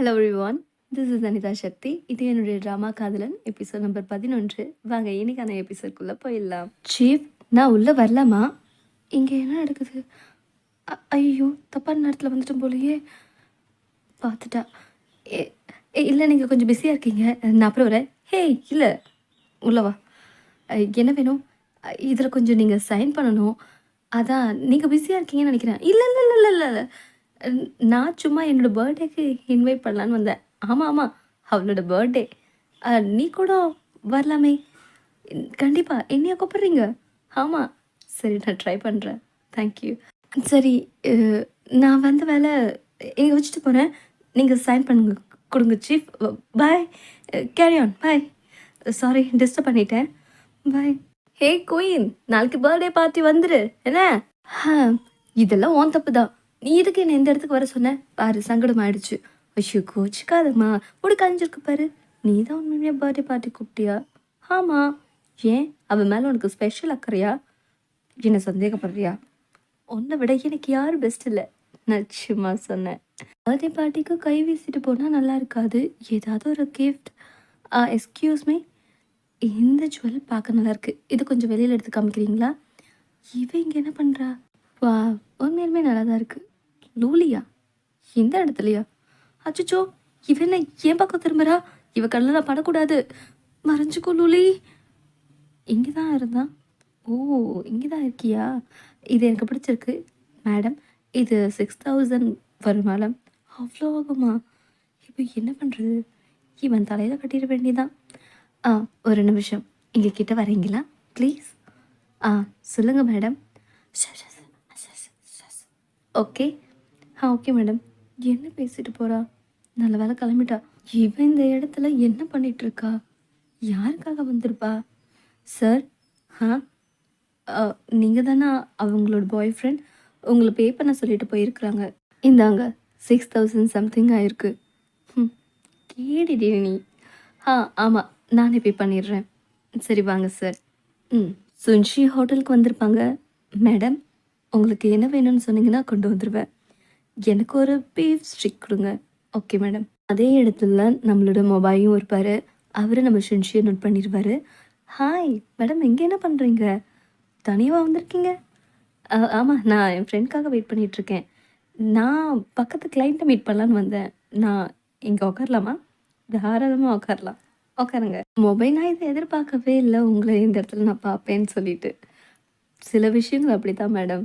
Hello one this is Anitha Sakthi இது என்னுடைய drama காதலன் எபிசோட் நம்பர் பதினொன்று. வாங்க இன்னைக்கான எபிசோட்குள்ளே போயிடலாம். சீஃப் நான் உள்ளே வரலாமா? இங்கே என்ன நடக்குது? ஐயோ தப்பான நேரத்தில் வந்துட்டோம் போலயே. பார்த்துட்டா. ஏ ஏ, இல்லை நீங்கள் கொஞ்சம் பிஸியாக இருக்கீங்க. நான் அப்புறம் வரேன். ஹே இல்லை. உள்ளவா என்ன வேணும்? இதில் கொஞ்சம் நீங்கள் சைன் பண்ணணும். அதான் நீங்கள் பிஸியாக இருக்கீங்கன்னு நினைக்கிறேன். இல்லை இல்லை இல்லை இல்லை இல்லை. நான் சும்மா என்னோடய பர்த்டேக்கு இன்வைட் பண்ணலான்னு வந்தேன். ஆமாம் ஆமாம் அவளோட பர்த்டே நீ கூட வரலாமே. கண்டிப்பாக என்னையா கூப்பிட்றீங்க? ஆமாம் சரி நான் ட்ரை பண்ணுறேன் தேங்க்யூ சரி நான் வந்த வேலை இங்கே வச்சுட்டு போகிறேன் நீங்கள் சைன் பண்ணுங்க கொடுங்க chief bye carry on bye sorry disturb பண்ணிட்டேன். பாய் ஹே குயின் நாளைக்கு பர்த்டே பார்ட்டி வந்துடு என்ன? இதெல்லாம் ஓன் தப்பு தான் நீ இதுக்கு என்ன இந்த இடத்துக்கு வர சொன்ன? பாரு சங்கடம் ஆயிடுச்சு ஐயோ கோச்சிக்காதம்மா. ஒரு கஞ்சிருக்கு பாரு. நீ தான் உண்மையாக பர்த்டே பார்ட்டி கூப்பிட்டியா ஆமாம் ஏன்? அவன் மேலே உனக்கு ஸ்பெஷல் அக்கறையா? என்னை சந்தேகப்படுறியா? உன்னை விட எனக்கு யாரும் பெஸ்ட் இல்லை? நச்சுமா சொன்னேன். பர்த்டே பார்ட்டிக்கு கை வீசிட்டு போனால் நல்லா இருக்காது. ஏதாவது ஒரு கிஃப்ட் எக்ஸ்கியூஸ் மீ இந்த ஜுவல் பார்க்க நல்லா இருக்கு. இது கொஞ்சம் வெளியில் எடுத்து காமிக்கிறீங்களா? இவ இங்கே என்ன பண்ணுறா வா உண்மையிலுமே நல்லா தான் இருக்குது லூலியா இந்த இடத்துலையா? அச்சச்சோ இவ என்ன ஏன் பக்கம் திரும்புறா? இவ கண்ணில் நான் படக்கூடாது. மறைஞ்சுக்கோ லூலி. இங்கே தான் இருந்தான் ஓ இங்கே தான் இருக்கியா? இது எனக்கு பிடிச்சிருக்கு. மேடம் இது சிக்ஸ் தௌசண்ட் வரும் மேடம். அவ்வளோ ஆகுமா? இப்போ என்ன பண்ணுறது இவன் தலையில் கட்டிட வேண்டியதான் ஆ ஒரு நிமிஷம். இங்கே கிட்ட வரீங்களா? ப்ளீஸ் ஆ சொல்லுங்கள் மேடம். ஓகே. ஆ ஓகே மேடம். என்ன பேசிட்டு போகிறா நல்ல வேலை கிளம்பிட்டா. இவன் இந்த இடத்துல என்ன பண்ணிட்டு இருக்கா யாருக்காக வந்திருப்பா? சார் ஆ நீங்கள் தானே? அவங்களோட பாய் ஃப்ரெண்ட் உங்களை பே பண்ண சொல்லிட்டு போயிருக்கிறாங்க. இந்தாங்க சிக்ஸ் தௌசண்ட் சம்திங் ஆயிருக்கு. ம் கேடிடி நீ. ஆ ஆமாம் நானே பே பண்ணிடுறேன். சரி வாங்க சார் ம் சுன்ஷி ஹோட்டலுக்கு வந்திருப்பாங்க. மேடம் உங்களுக்கு என்ன வேணும்னு சொன்னீங்கன்னா கொண்டு வந்துடுவேன் எனக்கு ஒரு பீஃப் ஸ்டிக் கொடுங்க. ஓகே மேடம் அதே இடத்துல நம்மளோட மொபைலும் இருப்பார். அவரு நம்ம ஷென்ஷியை நோட் பண்ணிடுவார் ஹாய் மேடம் எங்கே என்ன பண்ணுறீங்க தனியாக வந்திருக்கீங்க? ஆமாம் நான் என் ஃப்ரெண்ட்காக வெயிட் பண்ணிகிட்ருக்கேன் நான் பக்கத்து கிளைண்ட்டை மீட் பண்ணலான்னு வந்தேன். நான் இங்கே உட்காரலாமா தாராளமாக உட்காரலாம் உட்காருங்க மொபைல் நான் இதை எதிர்பார்க்கவே இல்லை. உங்களை இந்த இடத்துல நான் பார்ப்பேன்னு சொல்லிட்டு. சில விஷயங்கள் அப்படி தான் மேடம்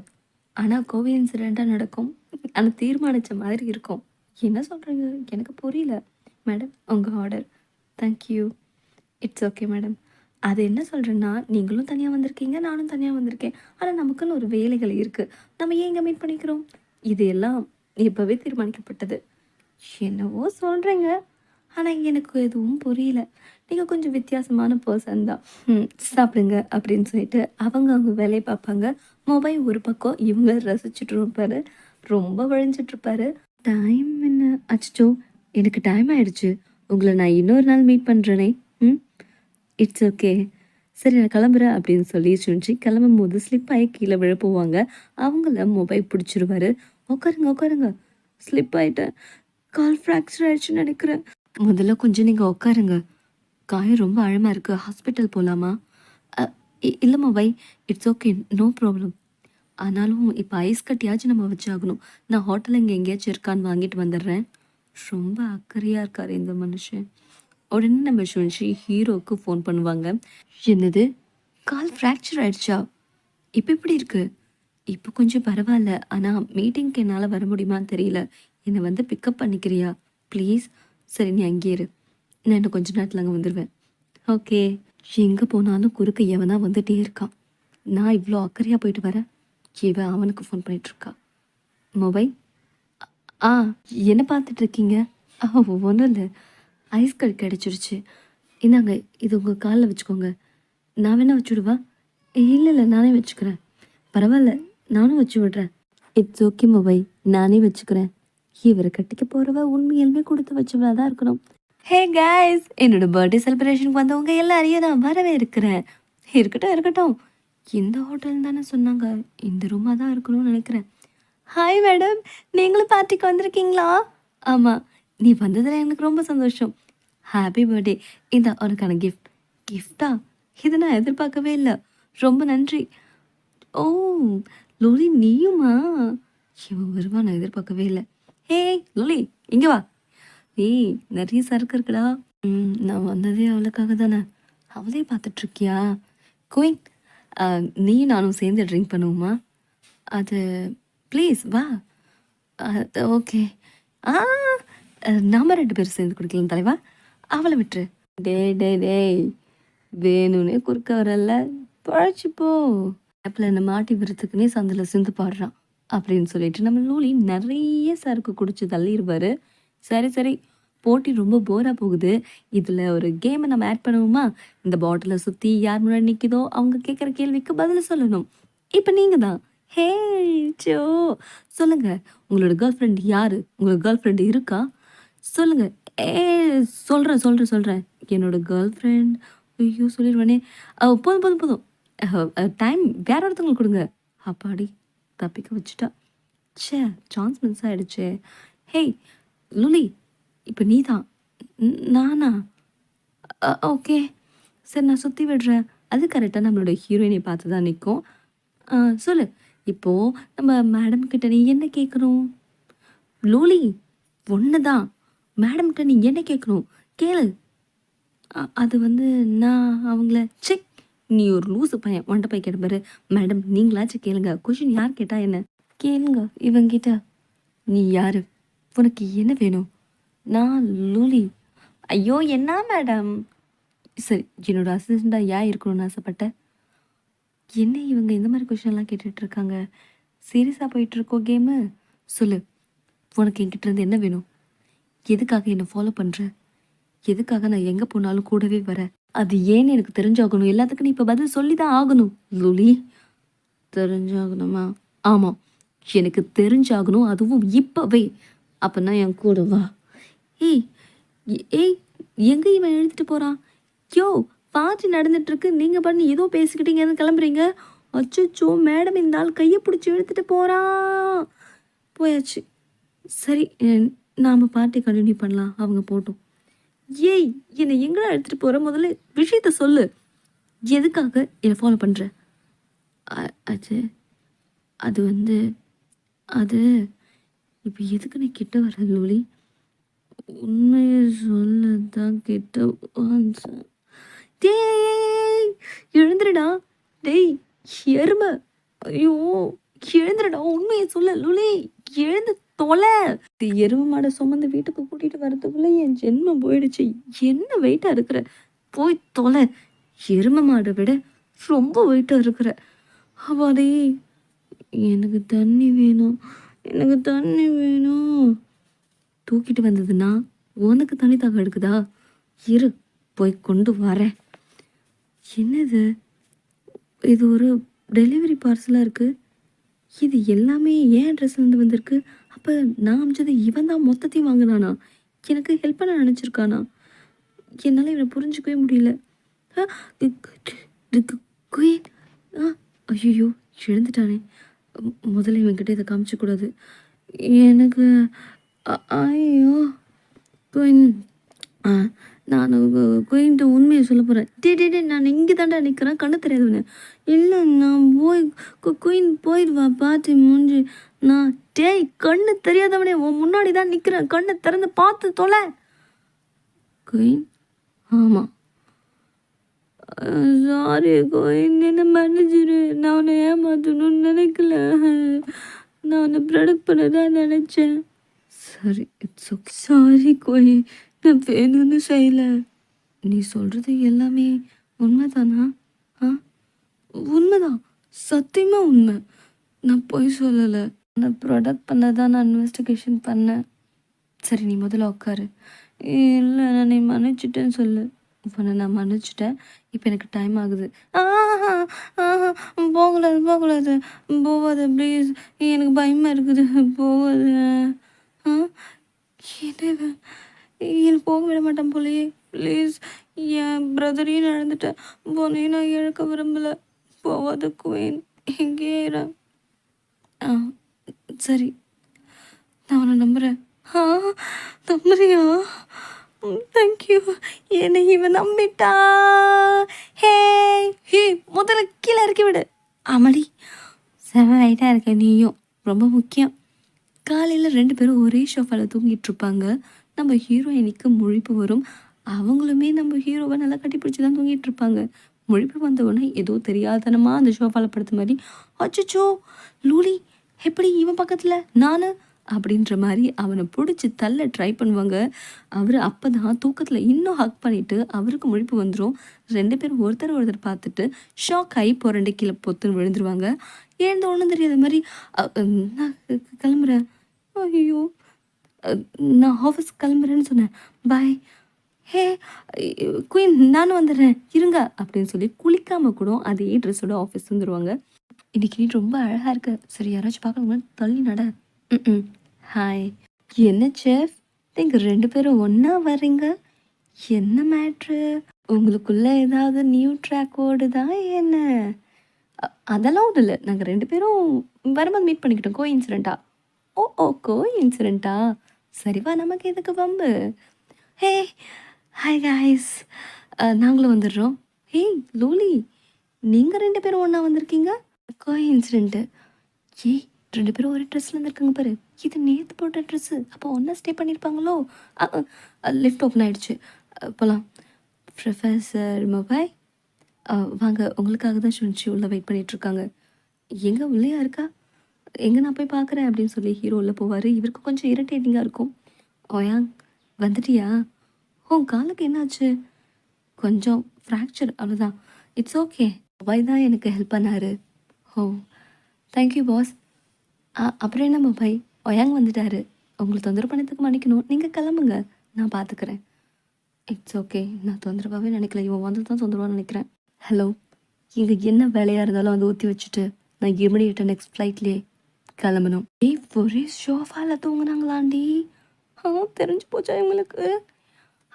ஆனால் கோவி இன்சிடெண்ட்டாக நடக்கும். ஆனால் தீர்மானித்த மாதிரி இருக்கும். என்ன சொல்கிறீங்க எனக்கு புரியல. மேடம் உங்கள் order thank you it's okay madam அது என்ன சொல்கிறேன்னா நீங்களும் தனியாக வந்திருக்கீங்க நானும் தனியாக வந்திருக்கேன். ஆனால் நமக்குன்னு ஒரு வேலைகள் இருக்குது நம்ம ஏன் இங்கே மீட் பண்ணிக்கிறோம்? இது எல்லாம் இப்போவே தீர்மானிக்கப்பட்டது. என்னவோ சொல்கிறீங்க ஆனால் எனக்கு எதுவும் புரியல. நீங்கள் கொஞ்சம் வித்தியாசமான பர்சன் தான். ம் சாப்பிடுங்க அப்படின்னு சொல்லிட்டு அவங்க அவங்க வேலையை பார்ப்பாங்க. மொபைல் ஒரு பக்கம் இவங்க ரசிச்சுட்டு இருப்பாரு. ரொம்ப வழிஞ்சிட்ருப்பாரு டைம் என்ன? அச்சோ எனக்கு டைம் ஆயிடுச்சு. உங்களை நான் இன்னொரு நாள் மீட் பண்ணுறேனே ம் இட்ஸ் ஓகே சரி நான் கிளம்புறேன் அப்படின்னு சொல்லி சுனிச்சு கிளம்பும் போது ஸ்லிப் ஆகி கீழே விழ போவாங்க அவங்கள மொபைல் பிடிச்சிருவாரு. உட்காருங்க உட்காருங்க. ஸ்லிப் ஆகிட்டேன் கால் ஃப்ராக்சர் ஆயிடுச்சுன்னு நினைக்கிறேன். முதல்ல கொஞ்சம் நீங்கள் உட்காருங்க. காயம் ரொம்ப அழமாக இருக்குது ஹாஸ்பிட்டல் போகலாமா இல்லைம்மா வை. இட்ஸ் ஓகே நோ ப்ராப்ளம் ஆனாலும் இப்போ ஐஸ் கட்டியாச்சும் நம்ம வச்சாகணும். நான் ஹோட்டலில் இங்கே எங்கேயாச்சும் இருக்கான்னு வாங்கிட்டு வந்துடுறேன். ரொம்ப அக்கறையாக இருக்கார் இந்த மனுஷன். உடனே நம்ம சுன்ஷி ஹீரோவுக்கு ஃபோன் பண்ணுவாங்க. என்னது? கால் ஃப்ராக்சர் ஆயிடுச்சா? இப்போ எப்படி இருக்கு? இப்போ கொஞ்சம் பரவாயில்ல. ஆனால் மீட்டிங்க்கு என்னால் வர முடியுமான்னு தெரியல. என்னை வந்து பிக்கப் பண்ணிக்கிறியா? ப்ளீஸ் சரி நீ அங்கேயே இரு. நான் இன்னும் கொஞ்ச நேரத்தில் அங்கே வந்துடுவேன் ஓகே எங்கே போனாலும் குறுக்க எவனா வந்துட்டே இருக்கான். நான் இவ்வளோ அக்கறையாக போயிட்டு வரேன். இவன் அவனுக்கு ஃபோன் பண்ணிகிட்ருக்கா மொபைல் ஆ என்ன பார்த்துட்ருக்கீங்க ஆ ஒன்றும் இல்லை. ஐஸ் கட் கிடச்சிருச்சு. இந்தாங்க இது உங்கள் காலில் வச்சுக்கோங்க. நான் வேணா வச்சுடுவா இல்லை இல்லை நானே வச்சுக்கிறேன். பரவாயில்ல நானும் வச்சு விடுறேன். இட்ஸ் ஓகே மொபைல் நானே வச்சுக்கிறேன். இவரை கட்டிக்க போகிறவ உண்மையிலுமே கொடுத்து வச்சவளாக தான் இருக்கணும். ஹே கைஸ் என்னோட பர்த்டே செலிப்ரேஷனுக்கு வந்தவங்க எல்லாரையும் நான் வரவே இருக்கிறேன் இருக்கட்டும் இருக்கட்டும். இந்த ஹோட்டல் தானே சொன்னாங்க. இந்த ரூமாக தான் இருக்கணும்னு நினைக்கிறேன். ஹாய் மேடம் நீங்களும் பார்ட்டிக்கு வந்திருக்கீங்களா? ஆமாம் நீ வந்ததில் எனக்கு ரொம்ப சந்தோஷம். ஹாப்பி பர்த்டே இந்த உனக்கான கிஃப்ட் கிஃப்டா இதை நான் எதிர்பார்க்கவே இல்லை. ரொம்ப நன்றி. ஓ லோலி நீயுமா? இவன் வருவா நான் எதிர்பார்க்கவே இல்லை. ஹே லோலி இங்கே வா. ஏய் நிறைய சரக்கு இருக்குடா ம் நான் வந்ததே அவளுக்காக தானே. அவளே பார்த்துட்ருக்கியா? குயின் நீ நானும் சேர்ந்து ட்ரிங்க் பண்ணுவோமா? அது ப்ளீஸ் வா. அது ஓகே. ஆ நாம் ரெண்டு பேரும் சேர்ந்து குடிக்கலாம் தலைவா. அவளை விட்டுரு. டே டே டேய். வேணும்னே குறுக்க வரல. பழச்சிப்போ போ. ஆப்பில் என்ன மாட்டி விருத்துக்குன்னே சந்தில் சிந்து பாடுறான். அப்படின்னு சொல்லிட்டு நம்ம லூலி நிறைய சரக்கு குடிச்சு தள்ளிடுவார். சரி சரி. போட்டி ரொம்ப போராக போகுது. இதில் ஒரு கேமை நம்ம ஆட் பண்ணுவோமா? இந்த பாட்டிலை சுற்றி யார் முன்னாடி நிற்கிதோ அவங்க கேட்குற கேள்விக்கு பதில் சொல்லணும். இப்போ நீங்கள் தான். Hey Joe. சொல்லுங்கள் உங்களோட கேர்ள் ஃப்ரெண்ட் யார்? உங்களோட கேர்ள் ஃப்ரெண்டு இருக்கா? சொல்லுங்கள் ஏ சொல்கிறேன் சொல்கிறேன் சொல்கிறேன் என்னோட கேர்ள் ஃப்ரெண்ட் ஐயோ சொல்லிடுவானே போதும் போதும் போதும். டைம் வேற ஒருத்தவங்களுக்கு கொடுங்க. அப்பாடி தப்பிக்க வச்சுட்டா. ச்சே சான்ஸ் மிஸ் ஆகிடுச்சே ஹேய் லுலி இப்போ நீ தான் நானா ஓகே. சரி நான் சுற்றி விடுறேன். அது கரெக்டாக நம்மளோட ஹீரோயினை பார்த்து தான் நிற்கும் சொல்லு. இப்போது நம்ம மேடம் கிட்ட நீ என்ன கேட்கணும் லோலி ஒன்று தான் மேடம்கிட்ட நீ என்ன கேட்கணும் கேளு. அது வந்து நான் அவங்கள செக் நீ ஒரு லூசு பையன். ஒன்றை போய் கேட்ட பாரு. மேடம் நீங்களாச்சும் கேளுங்க. கொஷின் யார் கேட்டால் என்ன? கேளுங்க. இவங்கிட்ட. நீ யாரு? உனக்கு என்ன வேணும்? நான் லூலி. ஐயோ என்ன மேடம்? சரி என்னோட அசிஸ்டண்ட்டாக ஏன் இருக்கணும்னு ஆசைப்பட்டேன் என்ன இவங்க இந்த மாதிரி கொஷின்லாம் கேட்டுட்ருக்காங்க சீரியஸாக போயிட்டுருக்கோ கேமு சொல்லு. உனக்கு என்கிட்டருந்து என்ன வேணும்? எதுக்காக என்னை ஃபாலோ பண்ணுற எதுக்காக நான் எங்கே போனாலும் கூடவே வர? அது ஏன்னு எனக்கு தெரிஞ்சாகணும். எல்லாத்துக்கும் நீ இப்போ பதில் சொல்லி தான் ஆகணும் லுலி. தெரிஞ்சாகணுமா? ஆமாம் எனக்கு தெரிஞ்சாகணும் அதுவும் இப்போவே. அப்போனா என் கூட வா. ஏய் ஏய் எங்கே இவன் எழுதிட்டு போகிறான் யோ பார்ட்டி நடந்துட்டுருக்கு. நீங்கள் பண்ணி ஏதோ பேசிக்கிட்டீங்கன்னு கிளம்புறீங்க. அச்சோ மேடம் இந்த ஆள் கையை பிடிச்சி இழுத்துட்டு போகிறான் போயாச்சு. சரி நாம் பார்ட்டி கண்டினியூ பண்ணலாம். அவங்க போட்டோம். ஏய் என்னை எங்கடா எடுத்துகிட்டு போகிற முதல்ல விஷயத்த சொல்லு. எதுக்காக என்னை ஃபாலோ பண்ணுற அது அது வந்து அது இப்போ எதுக்கு நீ கிட்ட வர லோலி உண்மையை சொல்ல தான் கிட்ட டேய் எழுந்துருடா. டேய் எருமை. ஐயோ எழுந்துருடா. உண்மையை சொல்ல லோலி எழுந்து தொலை. இது எருமை மாடை சுமந்து வீட்டுக்கு கூட்டிட்டு வரதுக்குள்ள என் ஜென்மம் போயிடுச்சு. என்ன வெயிட்டா இருக்கிற? போய் தொலை. எருமை மாடை விட ரொம்ப வெயிட்டா இருக்கிற. அவாடே எனக்கு தண்ணி வேணும். எனக்கு தண்ணி வேணும். தூக்கிட்டு வந்ததுன்னா உனக்கு தண்ணி தாக எடுக்குதா? இரு போய் கொண்டு வரேன். என்னது? இது ஒரு டெலிவரி பார்சலாக இருக்குது இது எல்லாமே ஏன் அட்ரஸ்லேருந்து வந்திருக்கு? அப்போ நான் அமைச்சது இவன் தான் மொத்தத்தையும் வாங்கினானா? எனக்கு ஹெல்ப் பண்ண நினச்சிருக்கானா? என்னால் இவனை புரிஞ்சுக்கவே முடியல. குயின். ஆ ஐயோ எழுந்துட்டானே. முதல்ல இவன்கிட்ட இதை காமிச்சக்கூடாது. எனக்கு ஐயோ குயின் ஆ நான் குயின்ட்டு உண்மையை சொல்ல போகிறேன் டே டே டே நான் இங்கே தாண்டா நிற்கிறேன் கண்ணு தெரியாதுன்னு இல்லை நான் போய் குயின் போயிடுவா பார்த்து மூஞ்சி. நான் டேய் கண்ணு தெரியாதவனே உன் முன்னாடி தான் நிற்கிறேன் கண்ணை திறந்து பார்த்து தொலை. குயின் ஆமாம் சாரி கோயின் என்ன மன்னிச்சிரு. நான் உன்னை ஏமாற்றணும்னு நினைக்கல. நான் உன்னை ப்ரொடக்ட் பண்ண தான் நினச்சேன். சரி இட்ஸ் ஓகே சாரி கோய் நான் வேணும்னு செய்யலை. நீ சொல்கிறது எல்லாமே உண்மைதானா? ஆ? உண்மைதான். சத்தியமாக உண்மை. நான் பொய் சொல்லலை. நான் ப்ரொடக்ட் பண்ண தான் நான் இன்வெஸ்டிகேஷன் பண்ணேன். சரி நீ முதல்ல உட்காரு இல்லை நான் நீ மன்னிச்சிட்டேன்னு சொல்லு. உன்னை நான் மன்னிச்சிட்டேன். இப்போ எனக்கு டைம் ஆகுது. ஆஹா ஆஹா போகக்கூடாது போகக்கூடாது. போகாது ப்ளீஸ் எனக்கு பயமாக இருக்குது. போகாது. ஆ? என்ன எனக்கு போக விட மாட்டேன் போலயே. ப்ளீஸ் என் பிரதரையும் நடந்துட்டேன் போனையும் நான் இழக்க விரும்பலை. போகாத குயின் எங்கேயே இரு. ஆ சரி. நான் உன்னை நம்புகிறேன் ஆ நம்புறியா? தேங்க்யூ என்னை இவன் நம்பிட்டா? ஹே ஹே முதல்ல கீழே இறக்கி விடு. அமளி செம ஹைட்டாக இருக்க நீயும். ரொம்ப முக்கியம். காலையில் ரெண்டு பேரும் ஒரே ஷோஃபாவில் தூங்கிட்டு இருப்பாங்க நம்ம ஹீரோயினுக்கு முழிப்பு வரும். அவங்களுமே நம்ம ஹீரோவை நல்லா கட்டி பிடிச்சி தான் தூங்கிட்டு இருப்பாங்க முழிப்பு வந்த உடனே ஏதோ தெரியாதனமாக அந்த ஷோஃபாவில் படுத்த மாதிரி அச்சோ லூலி எப்படி இவன் பக்கத்தில்? நான்? அப்படின்ற மாதிரி அவனை பிடிச்சி தள்ள ட்ரை பண்ணுவாங்க. அவர் அப்போ தான் தூக்கத்தில் இன்னும் ஹக் பண்ணிவிட்டு அவருக்கு முழிப்பு வந்துடும் ரெண்டு பேரும் ஒருத்தர் ஒருத்தர் பார்த்துட்டு ஷாக் ஆகி புரண்டு கீழே பொத்துன்னு விழுந்துருவாங்க. எழுந்த ஒன்றும் தெரியாத மாதிரி நான் கிளம்புறேன். ஐயோ நான் ஆஃபீஸ் கிளம்புறேன்னு சொன்னேன். பாய் ஹே குயின் நானும் வந்துடுறேன். இருங்க அப்படின்னு சொல்லி குளிக்காமல் கூட அதே ட்ரெஸ்ஸோட ஆஃபீஸ் வந்துடுவாங்க இன்னைக்கு நீ ரொம்ப அழகாக இருக்குது சரி யாராச்சும் பார்க்கணும் தள்ளி நட. ம் ஹாய் என்ன செஃப் நீங்கள் ரெண்டு பேரும் ஒன்றா வர்றீங்க? என்ன மேட்ரு உங்களுக்குள்ள ஏதாவது நியூ ட்ராக் ஓடுதா என்ன? அ- அதெல்லாம் ஒன்றும் இல்லை. நாங்கள் ரெண்டு பேரும் வரும்போது மீட் பண்ணிக்கிட்டோம் கோ இன்சிடெண்ட்டா ஓ ஓ கோ இன்சிடெண்ட்டா சரிவா நமக்கு எதுக்கு வம்பு? ஹே ஹாய் காய்ஸ் நாங்களும் வந்துடுறோம். ஹேய் லூலி நீங்கள் ரெண்டு பேரும் ஒன்றா வந்திருக்கீங்க? கோ இன்சிடெண்ட்டு ஏய் ரெண்டு பேரும் ஒரு ட்ரெஸ்ஸில் வந்திருக்காங்க பாரு. இது நேற்று போட்ட ட்ரெஸ்ஸு அப்போ ஒன்றா ஸ்டே பண்ணியிருப்பாங்களோ லிஃப்ட் ஓப்பன் ஆகிடுச்சு போகலாம் ப்ரொஃபஸர் மொபைல் வாங்க. உங்களுக்காக தான் சுனிச்சு உள்ளே வெயிட் பண்ணிகிட்ருக்காங்க எங்கே உள்ளேயா இருக்கா? எங்கே நான் போய் பார்க்குறேன் அப்படின்னு சொல்லி ஹீரோ உள்ளே போவார். இவருக்கு கொஞ்சம் இரிட்டேட்டிங்காக இருக்கும். ஓயாங் வந்துட்டியா? உன் காலுக்கு என்னாச்சு? கொஞ்சம் ஃப்ராக்சர் அவ்வளோதான் இட்ஸ் ஓகே பாய் தான் எனக்கு ஹெல்ப் பண்ணாரு. ஓ தேங்க்யூ பாஸ் அப்புறம் என்ன பாய் ஒயாங் வந்துட்டாரு. உங்களை தொந்தரவு பண்ணதுக்கு மன்னிக்கணும். நீங்கள் கிளம்புங்க. நான் பார்த்துக்கிறேன் இட்ஸ் ஓகே நான் தொந்தரவாகவே நினைக்கல. இவன் வந்து தான் தொந்தரவாக நினைக்கிறேன். ஹலோ இங்கே என்ன வேலையாக இருந்தாலும் வந்து ஊற்றி வச்சுட்டு நான் இமிடியேட்டாக நெக்ஸ்ட் ஃப்ளைட்லேயே கிளம்பணும். ஏய் ஒரே ஷோஃபாவில் தூங்குனாங்களாண்டி? ஆ தெரிஞ்சு போச்சா இவங்களுக்கு?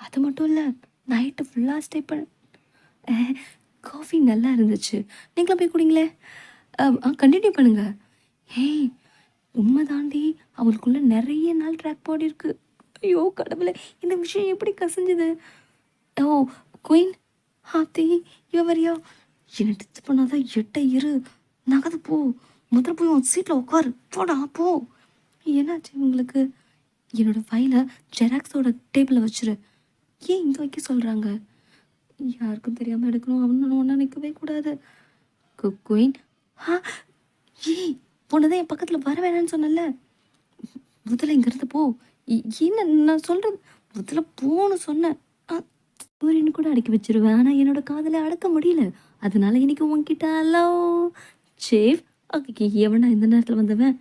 அது மட்டும் இல்லை நைட்டு ஃபுல்லாக ஸ்டே பண்ண காஃபி நல்லா இருந்துச்சு. நீங்களும் போய் குடிங்களே கண்டினியூ பண்ணுங்கள் ஏய் உண்மை தாண்டி அவளுக்குள்ள நிறைய நாள் ட்ராக் பாடி இருக்கு. ஐயோ கடவுளே இந்த விஷயம் எப்படி கசிஞ்சுது? ஓ குயின் ஹாத்தி இவரியா என்னை டிச் பண்ணாதான் எட்ட இரு. நகது போ. முதல்ல போய் உன் சீட்டில் உட்காரு. போடா போ. என்னாச்சு உங்களுக்கு என்னோடய ஃபைலை ஜெராக்ஸோட டேபிளில் வச்சிரு. ஏன் இங்கே வைக்க சொல்கிறாங்க யாருக்கும் தெரியாமல் எடுக்கணும் அவனு ஒன்றா நிற்கவே கூடாது. குயின் ஹா ஏய் போனதான் என் பக்கத்தில் வர வேணாம்னு சொன்னல முதல்ல இங்கேருந்து போ. என்ன நான் சொல்கிறது முதல்ல போன்னு சொன்னேன். ஆ, சூரியன் கூட அடக்கி வச்சிருவேன். ஆனால் என்னோட காதலை அடக்க முடியல. அதனால இன்னைக்கு உன்கிட்ட ஹலோ சேஃப் ஓகே எவனா இந்த நேரத்தில் வந்தவன்?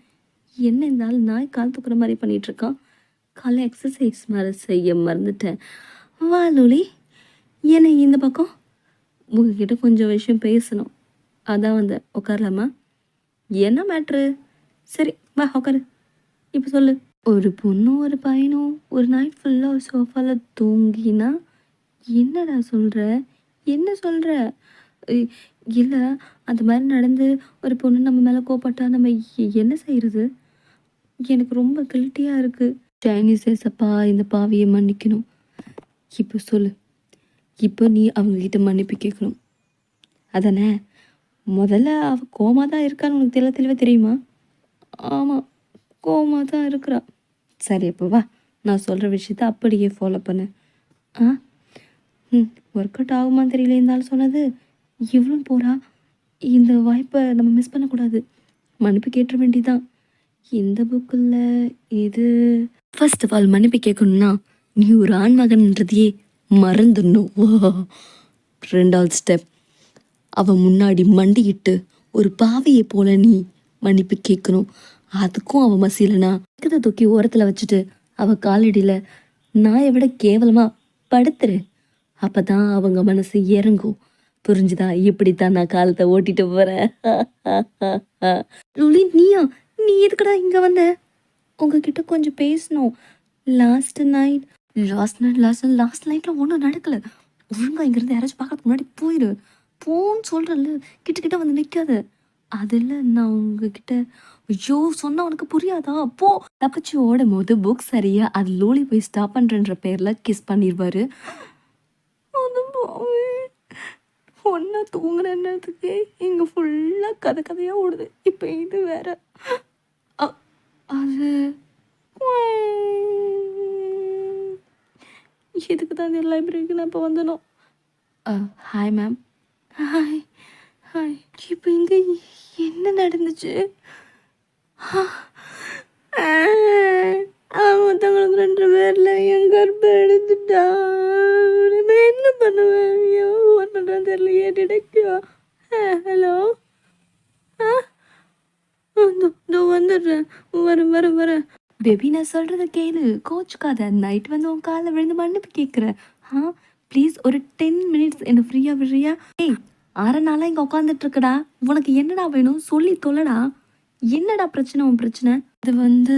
என்ன இந்த ஆள் நாய் கால் தூக்குற மாதிரி பண்ணிகிட்ருக்கான் காலை எக்ஸசைஸ் மாதிரி செய்ய மறந்துட்டேன். வா லூலி. என்ன இந்த பக்கம்? உங்ககிட்ட கொஞ்சம் விஷயம் பேசணும். அதான் வந்தேன். உட்காரலாமா? என்ன மேட்ரு சரி வா உட்காரு இப்போ சொல்லு. ஒரு பொண்ணும் ஒரு பையனும் ஒரு நைட் ஃபுல்லாக ஒரு சோஃபாவில் தூங்கினா என்னடா சொல்கிற என்ன சொல்கிற இல்லை அது மாதிரி நடந்து ஒரு பொண்ணு நம்ம மேலே கோப்பட்டா நம்ம என்ன செய்கிறது எனக்கு ரொம்ப கில்ட்டியாக இருக்குது சைனீஸ் ஏசப்பா இந்த பாவியை மன்னிக்கணும். இப்போ சொல்லு. இப்போ நீ அவங்கக்கிட்ட மன்னிப்பு கேட்கணும் அதானே? முதல்ல அவள் கோமா தான் இருக்கான்னு உனக்கு தெளிவ தெளிவாக தெரியுமா? ஆமாம் கோமா தான் இருக்கிறா. சரி அப்போ வா. நான் சொல்கிற விஷயத்த அப்படியே ஃபாலோ பண்ணு. ஆ? ம் ஒர்க் அவுட் ஆகுமான்னு தெரியல இருந்தாலும் சொன்னது. இவ்வளோ போகிறா இந்த வாய்ப்பை நம்ம மிஸ் பண்ணக்கூடாது. மன்னிப்பு கேட்டுற வேண்டிதான். இந்த புக்கில் இது. ஃபர்ஸ்ட் ஆஃப் ஆல் மன்னிப்பு கேட்கணும்னா நீ ஒரு ஆண்மகன்ன்றதையே மறந்துடணும். வா ரெண்டாவது ஸ்டெப் அவ முன்னாடி மண்டியிட்டு ஒரு பாவையை போல நீ மன்னிப்பு கேட்கணும். அதுக்கும் அவ மசியலனா கதை தூக்கி ஓரத்தில் வச்சுட்டு அவ காலடியில் நாயை விட கேவலமா படுத்துரு அப்பதான் அவங்க மனசு இறங்கும். புரிஞ்சுதா? இப்படித்தான் நான் காலத்தை ஓட்டிட்டு போறேன். லுலி நீயா? நீ எதுக்கடா இங்க வந்த? உங்ககிட்ட கொஞ்சம் பேசணும். Last night last night last last நைட்ல ஒன்றும் நடக்கல. ஒழுங்கா இங்கிருந்து யாராச்சும் பார்க்கறதுக்கு முன்னாடி போயிரு. போன்னு சொல்கிறல்ல கிட்ட கிட்ட வந்து நிற்காத அதில் நான் உங்ககிட்ட ஐயோ சொன்னால் உனக்கு புரியாதா? அப்போ தப்பிச்சு ஓடும் போது புக் சரியா அது லோலி போய் ஸ்டாப் பண்ணுறன்ற பேரில் கிஸ் பண்ணிடுவார் ஒன்றா தூங்குறதுக்கு இங்கே ஃபுல்லாக கதை கதையாக ஓடுது. இப்போ இது வேற. அ- அது. இதுக்கு தான் இந்த லைப்ரரிக்கு நான் இப்போ வந்தனும் ஹாய் மேம் ஹாய் ஹாய். இப்போ இங்கே என்ன நடந்துச்சு? மற்றவங்களுக்கு ரெண்டு பேரில் என் கருப்பை எடுத்துட்டா. என்ன பண்ணுவேன்? ஐயோ ஒன் பண்ணுறேன் தெரியலையே டிடெக்டிவா ஹலோ? ஆ? இதோ வந்துடுறேன். வர வர வர. பேபி நான் சொல்கிறத கேளு. கோச்சுக்காத. நைட் வந்து உன் காலில் விழுந்து மன்னிப்பு கேட்குறேன் ஆ ப்ளீஸ் ஒரு டென் மினிட்ஸ் என்ன ஃப்ரீயாக விடுறியா? ஏய் அரை நாளாக இங்கே உட்காந்துட்டு இருக்கடா உனக்கு என்னடா வேணும்? சொல்லி தொலைடா. என்னடா பிரச்சனை உன் பிரச்சனை? அது வந்து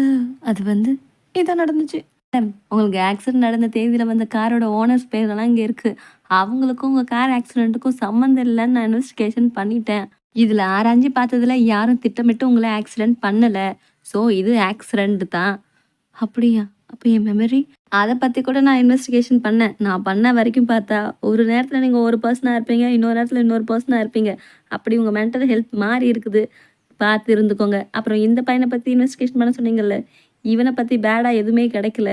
அது வந்து இதான் நடந்துச்சு. மேடம் உங்களுக்கு ஆக்சிடென்ட் நடந்த தேதியில் வந்த காரோட ஓனர்ஸ் பேரெல்லாம் இங்கே இருக்குது அவங்களுக்கும் உங்கள் கார் ஆக்சிடெண்ட்டுக்கும் சம்மந்தம் இல்லைன்னு நான் இன்வெஸ்டிகேஷன் பண்ணிட்டேன். இதில் ஆராய்ஞ்சு பார்த்ததுல யாரும் திட்டமிட்டு உங்களை ஆக்சிடென்ட் பண்ணலை. ஸோ இது ஆக்சிடெண்ட் தான். அப்படியா? அப்போ என் மெமரி அதை பற்றி கூட நான் இன்வெஸ்டிகேஷன் பண்ணேன். நான் பண்ண வரைக்கும் பார்த்தா ஒரு நேரத்தில் நீங்கள் ஒரு பர்சனாக இருப்பீங்க இன்னொரு நேரத்தில் இன்னொரு பர்சனாக இருப்பீங்க. அப்படி உங்கள் மென்டல் ஹெல்த் மாறி இருக்குது. பார்த்து இருந்துக்கோங்க. அப்புறம் இந்த பையனை பற்றி இன்வெஸ்டிகேஷன் பண்ண சொன்னீங்கல்ல இவனை பற்றி பேடாக எதுவுமே கிடைக்கல.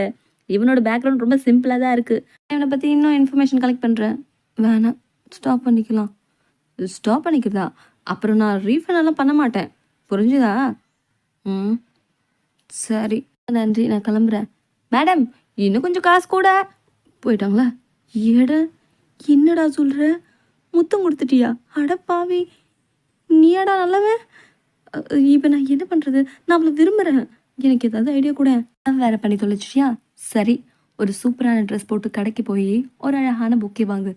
இவனோட பேக்ரவுண்ட் ரொம்ப சிம்பிளாக தான் இருக்குது இவனை பற்றி இன்னும் இன்ஃபர்மேஷன் கலெக்ட் பண்ணுறேன் வேணாம். ஸ்டாப் பண்ணிக்கலாம். ஸ்டாப் பண்ணிக்கிறதா? அப்புறம் நான் ரீஃபண்ட் எல்லாம் பண்ண மாட்டேன். புரிஞ்சுதா? ம். சரி. நன்றி. நான் கிளம்புறேன். மேடம் இன்னும் கொஞ்சம் காசு கூட. போயிட்டாங்களா? எட என்னடா சொல்கிற முத்தம் கொடுத்துட்டியா? அடப்பாவி பாவி. நீயாடா நல்லவன்? இப்போ நான் என்ன பண்ணுறது நான் அவளை விரும்புகிறேன் எனக்கு ஏதாவது ஐடியா கூட. வேறு வேற பண்ணி தொலைச்சிட்டியா? சரி ஒரு சூப்பரான ட்ரெஸ் போட்டு கடைக்கு போய் ஒரு அழகான புக்கே வாங்கு.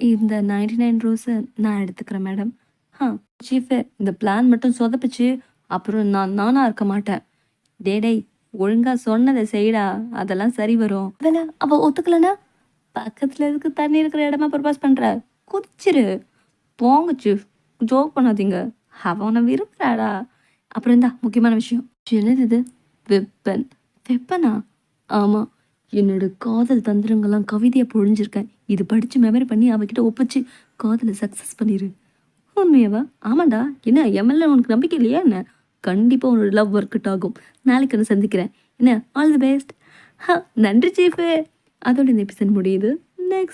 இந்த நைன்டி நைன் ரோஸை நான் எடுத்துக்கிறேன் மேடம் ஆ சீஃபு இந்த பிளான் மட்டும் சொதப்பிச்சு அப்புறம் நான் நானாக இருக்க மாட்டேன். டே டேய் ஒழுங்கா சொன்னதை செய்டா அதெல்லாம் சரி வரும். வேலை அவள் ஒத்துக்கலனா? பக்கத்தில் இருக்கு தண்ணி இருக்கிற இடமா ப்ரப்போஸ் பண்ற? குதிச்சிரு. போங்க சீஃப் ஜோக் பண்ணாதீங்க. அவனை விரும்புறாடா. அப்புறம் இந்தா முக்கியமான விஷயம். என்னது இது? வெப்பன். வெப்பனா? ஆமாம் என்னோட காதல் தந்திரங்கள்லாம் கவிதையை பொழிஞ்சிருக்கேன். இது படித்து மெமரி பண்ணி அவகிட்ட ஒப்பிச்சு காதலை சக்ஸஸ் பண்ணிடு உண்மையவா? ஆமாண்டா. என்ன எம்எல்ஏ உனக்கு நம்பிக்கை இல்லையா என்ன? கண்டிப்பாக உன்னோட லவ் ஒர்க் அவுட் ஆகும். நாளைக்கு நான் சந்திக்கிறேன். என்ன? ஆல் தி பெஸ்ட் நன்றி சீஃபு. அதோட இந்த எபிசோட் முடியுது.